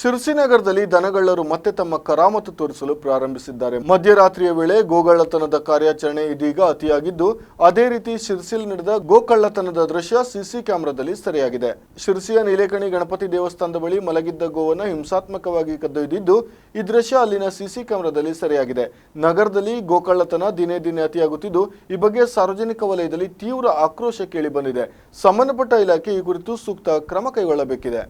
ಶಿರ್ಸಿನಗರದಲ್ಲಿ ದನಗಳ್ಳರು ಮತ್ತೆ ತಮ್ಮ ಕರಾಮತು ತೋರಿಸಲು ಪ್ರಾರಂಭಿಸಿದ್ದಾರೆ. ಮಧ್ಯರಾತ್ರಿಯ ವೇಳೆ ಗೋಗಳ್ಳತನದ ಕಾರ್ಯಾಚರಣೆ ಇದೀಗ ಅತಿಯಾಗಿದ್ದು, ಅದೇ ರೀತಿ ಶಿರ್ಸಿಲ್ ನಡೆದ ಗೋಕಳ್ಳತನದ ದೃಶ್ಯ ಸಿಸಿ ಕ್ಯಾಮೆರಾದಲ್ಲಿ ಸೆರೆಯಾಗಿದೆ. ಶಿರ್ಸಿಯ ನೀಲೇಕಣಿ ಗಣಪತಿ ದೇವಸ್ಥಾನದ ಬಳಿ ಮಲಗಿದ್ದ ಗೋವನ್ನು ಹಿಂಸಾತ್ಮಕವಾಗಿ ಕದ್ದೊಯ್ದಿದ್ದು, ಈ ದೃಶ್ಯ ಅಲ್ಲಿನ ಸಿಸಿ ಕ್ಯಾಮೆರಾದಲ್ಲಿ ಸೆರೆಯಾಗಿದೆ. ನಗರದಲ್ಲಿ ಗೋಕಳ್ಳತನ ದಿನೇ ದಿನೇ ಅತಿಯಾಗುತ್ತಿದ್ದು, ಈ ಬಗ್ಗೆ ಸಾರ್ವಜನಿಕ ವಲಯದಲ್ಲಿ ತೀವ್ರ ಆಕ್ರೋಶ ಕೇಳಿಬಂದಿದೆ. ಸಂಬಂಧಪಟ್ಟ ಇಲಾಖೆ ಈ ಕುರಿತು ಸೂಕ್ತ ಕ್ರಮ ಕೈಗೊಳ್ಳಬೇಕಿದೆ.